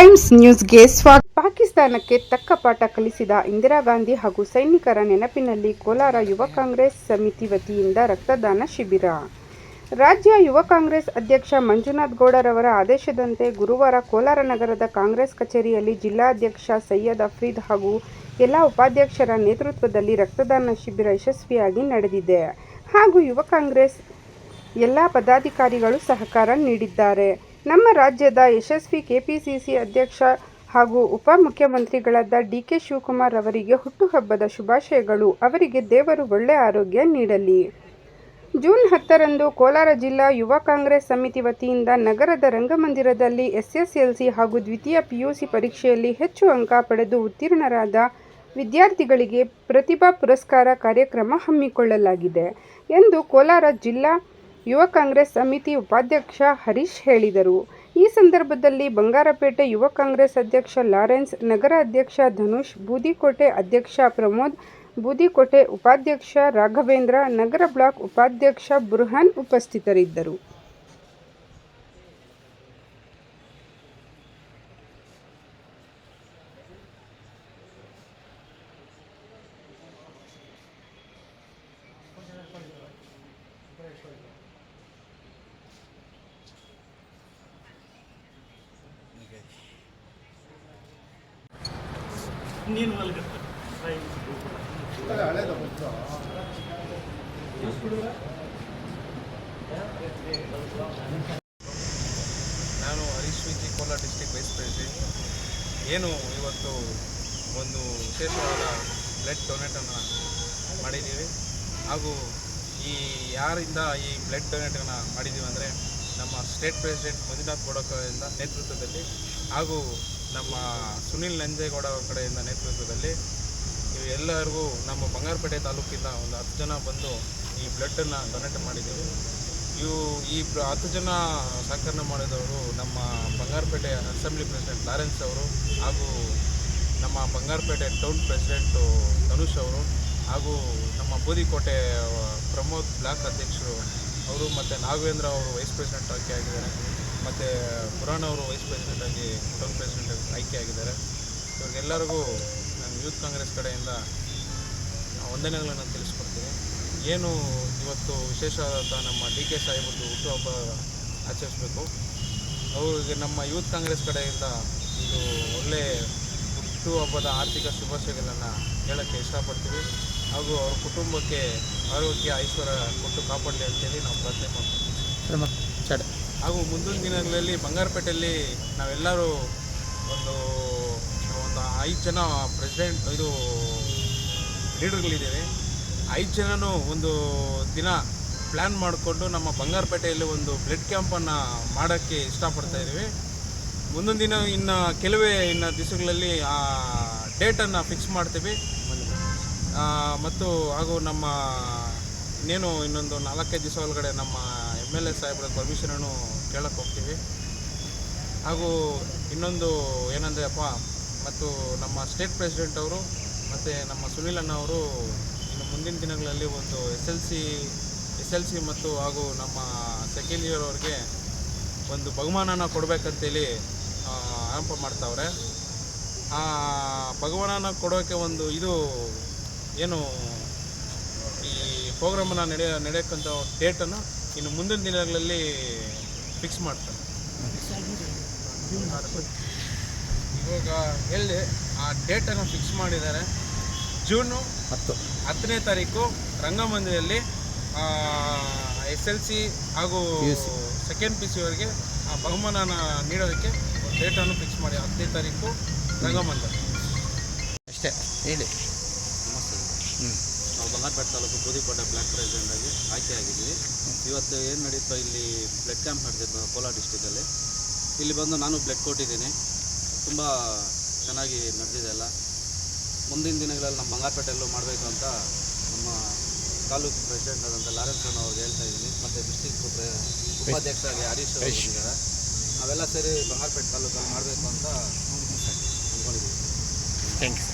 Times ನ್ಯೂಸ್ಗೆ ಸ್ವಾಗತ. ಪಾಕಿಸ್ತಾನಕ್ಕೆ ತಕ್ಕ ಪಾಠ ಕಲಿಸಿದ ಇಂದಿರಾ ಗಾಂಧಿ ಹಾಗೂ ಸೈನಿಕರ ನೆನಪಿನಲ್ಲಿ ಕೋಲಾರ ಯುವ ಕಾಂಗ್ರೆಸ್ ಸಮಿತಿ ವತಿಯಿಂದ ರಕ್ತದಾನ ಶಿಬಿರ. ರಾಜ್ಯ ಯುವ ಕಾಂಗ್ರೆಸ್ ಅಧ್ಯಕ್ಷ ಮಂಜುನಾಥ್ ಗೌಡರವರ ಆದೇಶದಂತೆ ಗುರುವಾರ ಕೋಲಾರ ನಗರದ ಕಾಂಗ್ರೆಸ್ ಕಚೇರಿಯಲ್ಲಿ ಜಿಲ್ಲಾಧ್ಯಕ್ಷ ಸೈಯದ್ ಅಫ್ರೀದ್ ಹಾಗೂ ಎಲ್ಲ ಉಪಾಧ್ಯಕ್ಷರ ನೇತೃತ್ವದಲ್ಲಿ ರಕ್ತದಾನ ಶಿಬಿರ ಯಶಸ್ವಿಯಾಗಿ ನಡೆದಿದೆ. ಹಾಗೂ ಯುವ ಕಾಂಗ್ರೆಸ್ ಎಲ್ಲ ಪದಾಧಿಕಾರಿಗಳು ಸಹಕಾರ ನೀಡಿದ್ದಾರೆ. ನಮ್ಮ ರಾಜ್ಯದ ಯಶಸ್ವಿ ಕೆಪಿಸಿಸಿ ಅಧ್ಯಕ್ಷ ಹಾಗೂ ಉಪಮುಖ್ಯಮಂತ್ರಿಗಳಾದ ಡಿ ಕೆ ಶಿವಕುಮಾರ್ ಅವರಿಗೆ ಹುಟ್ಟುಹಬ್ಬದ ಶುಭಾಶಯಗಳು. ಅವರಿಗೆ ದೇವರು ಒಳ್ಳೆಯ ಆರೋಗ್ಯ ನೀಡಲಿ. ಜೂನ್ ಹತ್ತರಂದು ಕೋಲಾರ ಜಿಲ್ಲಾ ಯುವ ಕಾಂಗ್ರೆಸ್ ಸಮಿತಿ ವತಿಯಿಂದ ನಗರದ ರಂಗಮಂದಿರದಲ್ಲಿ ಎಸ್ಎಸ್ಎಲ್ಸಿ ಹಾಗೂ ದ್ವಿತೀಯ ಪಿಯುಸಿ ಪರೀಕ್ಷೆಯಲ್ಲಿ ಹೆಚ್ಚು ಅಂಕ ಪಡೆದು ಉತ್ತೀರ್ಣರಾದ ವಿದ್ಯಾರ್ಥಿಗಳಿಗೆ ಪ್ರತಿಭಾ ಪುರಸ್ಕಾರ ಕಾರ್ಯಕ್ರಮ ಹಮ್ಮಿಕೊಳ್ಳಲಾಗಿದೆ ಎಂದು ಕೋಲಾರ ಜಿಲ್ಲಾ ಯುವ ಕಾಂಗ್ರೆಸ್ ಸಮಿತಿ ಉಪಾಧ್ಯಕ್ಷ ಹರೀಶ್ ಹೇಳಿದರು. ಈ ಸಂದರ್ಭದಲ್ಲಿ ಬಂಗಾರಪೇಟೆ ಯುವ ಕಾಂಗ್ರೆಸ್ ಅಧ್ಯಕ್ಷ ಲಾರೆನ್ಸ್, ನಗರ ಅಧ್ಯಕ್ಷ ಧನುಷ್, ಬೂದಿಕೋಟೆ ಅಧ್ಯಕ್ಷ ಪ್ರಮೋದ್, ಬೂದಿಕೋಟೆ ಉಪಾಧ್ಯಕ್ಷ ರಾಘವೇಂದ್ರ, ನಗರ ಬ್ಲಾಕ್ ಉಪಾಧ್ಯಕ್ಷ ಬುರ್ಹಾನ್ ಉಪಸ್ಥಿತರಿದ್ದರು. ನೀನು ನಾನು Harish Viji Kolar district vice president. ಏನು ಇವತ್ತು ಒಂದು ವಿಶೇಷವಾದ ಬ್ಲಡ್ ಡೊನೇಟನ್ನು ಮಾಡಿದ್ದೀವಿ. ಹಾಗೂ ಈ ಯಾರಿಂದ ಈ ಬ್ಲಡ್ ಡೊನೇಟನ್ನು ಮಾಡಿದ್ದೀವಿ ಅಂದರೆ ನಮ್ಮ ಸ್ಟೇಟ್ ಪ್ರೆಸಿಡೆಂಟ್ ಮಂಜುನಾಥ್ ಬೋಡಕರಿಂದ ನೇತೃತ್ವದಲ್ಲಿ ಹಾಗೂ ನಮ್ಮ ಸುನಿಲ್ ನಂಜೇಗೌಡ ಅವರ ಕಡೆಯಿಂದ ನೇತೃತ್ವದಲ್ಲಿ ನೀವು ಎಲ್ಲರಿಗೂ ನಮ್ಮ ಬಂಗಾರಪೇಟೆ ತಾಲೂಕಿಂದ ಒಂದು ಹತ್ತು ಜನ ಬಂದು ಈ ಬ್ಲಡ್ಡನ್ನು ಡೊನೇಟ್ ಮಾಡಿದ್ದೀವಿ. ಇವು ಈ ಹತ್ತು ಜನ ಸಹಕರಣೆ ಮಾಡಿದವರು ನಮ್ಮ ಬಂಗಾರಪೇಟೆ ಅಸೆಂಬ್ಲಿ ಪ್ರೆಸಿಡೆಂಟ್ ಲಾರೆನ್ಸ್ ಅವರು ಹಾಗೂ ನಮ್ಮ ಬಂಗಾರಪೇಟೆ ಟೌನ್ ಪ್ರೆಸಿಡೆಂಟು ಧನುಷ್ ಅವರು ಹಾಗೂ ನಮ್ಮ ಬೂದಿಕೋಟೆ ಪ್ರಮೋದ್ ಬ್ಲಾಕ್ ಅಧ್ಯಕ್ಷರು ಅವರು ಮತ್ತು ನಾಗವೇಂದ್ರ ಅವರು ವೈಸ್ ಪ್ರೆಸಿಡೆಂಟ್ ಆಗಿ ಆಗಿದ್ದಾರೆ. ಮತ್ತು ಪುರಾಣ ಅವರು ವೈಸ್ ಪ್ರೆಸಿಡೆಂಟ್ ಆಗಿ ಟೌನ್ ಪ್ರೆಸಿಡೆಂಟ್ ಆಯ್ಕೆ ಆಗಿದ್ದಾರೆ. ಇವ್ರಿಗೆಲ್ಲರಿಗೂ ನಾನು ಯೂತ್ ಕಾಂಗ್ರೆಸ್ ಕಡೆಯಿಂದ ವಂದನೆಗಳನ್ನು ತಿಳಿಸ್ಕೊಡ್ತೀನಿ. ಏನು ಇವತ್ತು ವಿಶೇಷವಾದಂಥ ನಮ್ಮ ಡಿ ಕೆ ಸಾಹೇಬದ್ದು ಹುಟ್ಟುಹಬ್ಬ ಆಚರಿಸಬೇಕು. ಅವರಿಗೆ ನಮ್ಮ ಯೂತ್ ಕಾಂಗ್ರೆಸ್ ಕಡೆಯಿಂದ ಇದು ಒಳ್ಳೆ ಹುಟ್ಟುಹಬ್ಬದ ಆರ್ಥಿಕ ಶುಭಾಶಯಗಳನ್ನು ಹೇಳೋಕ್ಕೆ ಇಷ್ಟಪಡ್ತೀವಿ. ಹಾಗೂ ಅವ್ರ ಕುಟುಂಬಕ್ಕೆ ಆರೋಗ್ಯ ಐಶ್ವರ್ಯ ಕೊಟ್ಟು ಕಾಪಾಡಲಿ ಅಂತೇಳಿ ನಾವು ಪ್ರಾರ್ಥನೆ ಮಾಡ್ತೀವಿ ಹಾಗೂ ಮುಂದಿನ ದಿನಗಳಲ್ಲಿ ಬಂಗಾರಪೇಟೆಯಲ್ಲಿ ನಾವೆಲ್ಲರೂ ಒಂದು ಒಂದು ಐದು ಜನ ಪ್ರೆಸಿಡೆಂಟ್ ಇದು ಲೀಡರ್ಗಳಿದ್ದೇವೆ ಐದು ಜನನೂ ಒಂದು ದಿನ ಪ್ಲ್ಯಾನ್ ಮಾಡಿಕೊಂಡು ನಮ್ಮ ಬಂಗಾರಪೇಟೆಯಲ್ಲಿ ಒಂದು ಬ್ಲಡ್ ಕ್ಯಾಂಪನ್ನು ಮಾಡೋಕ್ಕೆ ಇಷ್ಟಪಡ್ತಾ ಇದ್ದೀವಿ. ಮುಂದೊಂದು ದಿನ ಇನ್ನು ಕೆಲವೇ ಇನ್ನು ದಿವಸಗಳಲ್ಲಿ ಆ ಡೇಟನ್ನು ಫಿಕ್ಸ್ ಮಾಡ್ತೀವಿ. ಮತ್ತು ಹಾಗೂ ನಮ್ಮ ಇನ್ನೇನು ಇನ್ನೊಂದು ನಾಲ್ಕೈದು ದಿವಸ ಒಳಗಡೆ ನಮ್ಮ ಎಂ ಎಲ್ ಎ ಸಾಹೇಬ್ರ ಪರ್ಮಿಷನನ್ನು ಕೇಳಕ್ಕೆ ಹೋಗ್ತೀವಿ. ಹಾಗೂ ಇನ್ನೊಂದು ಏನಂದರೆ, ಅಪ್ಪ, ಮತ್ತು ನಮ್ಮ ಸ್ಟೇಟ್ ಪ್ರೆಸಿಡೆಂಟ್ ಅವರು ಮತ್ತು ನಮ್ಮ ಸುನೀಲ್ ಅಣ್ಣ ಅವರು ಇನ್ನು ಮುಂದಿನ ದಿನಗಳಲ್ಲಿ ಒಂದು S L C S L C ಮತ್ತು ಹಾಗೂ ನಮ್ಮ ಸೆಕೆಂಡ್ ಇಯರ್ ಅವ್ರಿಗೆ ಒಂದು ಬಹುಮಾನನ ಕೊಡಬೇಕಂತೇಳಿ ಆರಂಭ ಮಾಡ್ತಾವ್ರೆ. ಆ ಬಹುಮಾನನ ಕೊಡೋಕ್ಕೆ ಒಂದು ಇದು ಏನು, ಈ ಪ್ರೋಗ್ರಾಮನ್ನು ನಡೆಯ ನಡೆಯೋಕ್ಕಂಥ ಡೇಟನ್ನು ಇನ್ನು ಮುಂದಿನ ದಿನಗಳಲ್ಲಿ ಫಿಕ್ಸ್ ಮಾಡ್ತಾರೆ. ಇವಾಗ ಹೇಳಿ ಆ ಡೇಟನ್ನು ಫಿಕ್ಸ್ ಮಾಡಿದ್ದಾರೆ. ಜೂನು ಹತ್ತು. ಹತ್ತನೇ ತಾರೀಕು ರಂಗಮಂದಿರಲ್ಲಿ ಎಸ್ ಎಲ್ ಸಿ ಹಾಗೂ ಸೆಕೆಂಡ್ ಪಿ ಸಿ ಅವರಿಗೆ ಆ ಬಹುಮಾನನ ನೀಡೋದಕ್ಕೆ ಒಂದು ಡೇಟನ್ನು ಫಿಕ್ಸ್ ಮಾಡಿ. ಹತ್ತನೇ ತಾರೀಕು ರಂಗಮಂದಿರ. ಅಷ್ಟೇ. ಹೇಳಿ. ಹ್ಞೂ ನಾವು ಬಂಗಾರಪೇಟೆ ತಾಲೂಕು ಬೂದಿಕೋಟೆ ಬ್ಲಾಕ್ ಪ್ರೆಸಿಡೆಂಟಾಗಿ ಆಯ್ಕೆ ಆಗಿದ್ವಿ ಇವತ್ತು ಏನು ನಡೀತೋ ಇಲ್ಲಿ ಬ್ಲಡ್ ಕ್ಯಾಂಪ್ ನಡೆದಿದ್ದು ಕೋಲಾರ ಡಿಸ್ಟಿಕಲ್ಲಿ ಇಲ್ಲಿ ಬಂದು ನಾನು ಬ್ಲಡ್ ಕೊಟ್ಟಿದ್ದೀನಿ ತುಂಬ ಚೆನ್ನಾಗಿ ನಡೆದಿದೆ ಎಲ್ಲ. ಮುಂದಿನ ದಿನಗಳಲ್ಲಿ ನಮ್ಮ ಬಂಗಾರಪೇಟೆಯಲ್ಲೂ ಮಾಡಬೇಕು ಅಂತ ನಮ್ಮ ತಾಲೂಕು ಪ್ರೆಸಿಡೆಂಟ್ ಆದಂಥ ಲಾರೆನ್ಸ್ ಅವ್ರಿಗೆ ಹೇಳ್ತಾ ಇದ್ದೀನಿ. ಮತ್ತು ಡಿಸ್ಟಿಕ್ ಉಪಾಧ್ಯಕ್ಷರಾಗಿ ಹರೀಶ್ ಅವರು ನಾವೆಲ್ಲ ಸೇರಿ ಬಂಗಾರಪೇಟೆ ತಾಲೂಕಲ್ಲಿ ಮಾಡಬೇಕು ಅಂತ ಅಂದ್ಕೊಂಡಿದ್ದೀವಿ ಯು